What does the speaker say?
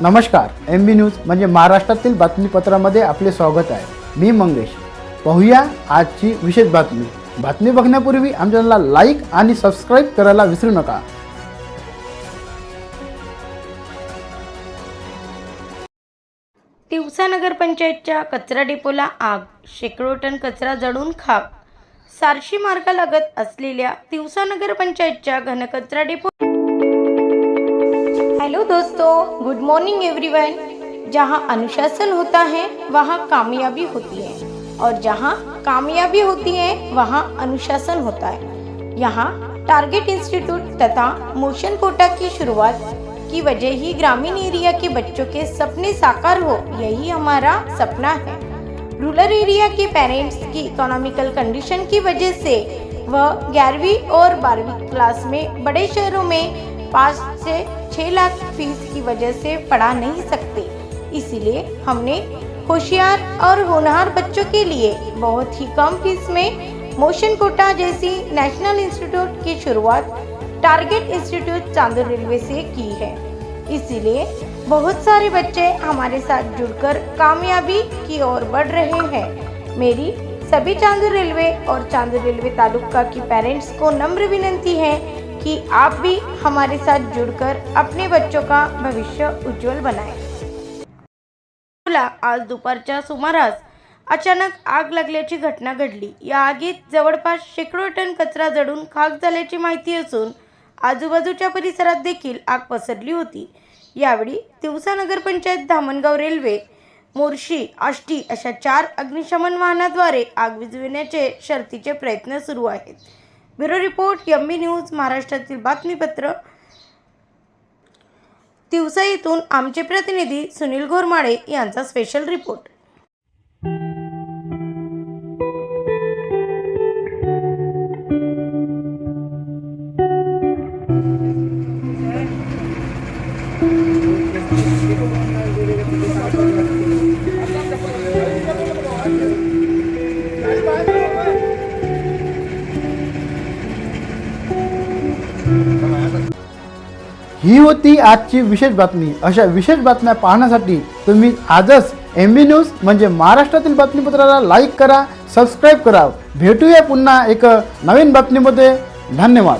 नमस्कार एम बी न्यूज म्हणजे महाराष्ट्रातील बातमीपत्रामध्ये आपले स्वागत आहे. मी मंगेश. पाहूया आजची विशेष बातमी. बातमी बघण्यापूर्वी आमच्या चॅनलला लाईक आणि सबस्क्राईब करायला विसरू नका. तिवसा नगरपंचायतच्या कचरा डेपोला आग शेकडो टन कचरा जळून खाक. सारशी मार्गालगत असलेल्या तिवसा नगरपंचायतच्या घनकचरा डेपो दोस्तों गुड मॉर्निंग एवरीवन जहाँ अनुशासन होता है, वहाँ कामयाबी होती है। और जहाँ कामयाबी होती है, वहाँ अनुशासन होता है। यहाँ टारगेट इंस्टीट्यूट तथा मोशन कोटा की शुरुआत की वजह ही ग्रामीण एरिया के बच्चों के सपने साकार हो, यही हमारा सपना है। रूरल एरिया के पेरेंट्स की इकोनॉमिकल कंडीशन की वजह से, वह ग्यारहवीं और बारहवीं क्लास में बड़े शहरों में पाँच से छः लाख फ़ीस की वजह से पढ़ा नहीं सकते। इसीलिए हमने होशियार और होनहार बच्चों के लिए बहुत ही कम फ़ीस में मोशन कोटा जैसी नेशनल इंस्टीट्यूट की शुरुआत टारगेट इंस्टीट्यूट चांदूर रेलवे से की है। इसीलिए बहुत सारे बच्चे हमारे साथ जुड़कर कामयाबी की ओर बढ़ रहे हैं। मेरी सभी चांदूर रेलवे और चांदूर रेलवे तालुका की पेरेंट्स को नम्र विनंती है कि आप भी हमारे साथ जुड़कर अपने बच्चों का भविष्य उज्जवल बनाएं। आज दुपारच्या सुमारास अचानक आग लागल्याची घटना घडली. या आगीत जवळपास शेकडो टन कचरा जडून खाक झाल्याची माहिती असून आजूबाजूच्या परिसरात देखील आग पसरली होती. यावेळी तिवसा नगरपंचायत धामणगाव रेल्वे मोर्शी आष्टी अशा चार अग्निशमन वाहनाद्वारे आग विझविण्याचे शर्तीचे प्रयत्न सुरू आहेत. ब्युरो रिपोर्ट यम्मी न्यूज महाराष्ट्रातील बातमीपत्र. दिवसा येथून आमचे प्रतिनिधी सुनील घोरमाडे यांचा स्पेशल रिपोर्ट ही होती आजची विशेष बातमी. अशा विशेष बातम्या पाहण्यासाठी तुम्ही आजच एम बी न्यूज म्हणजे महाराष्ट्रातील बातमीपत्राला लाईक करा सबस्क्राईब करा. भेटूया पुन्हा एक नवीन बातमीमध्ये. धन्यवाद.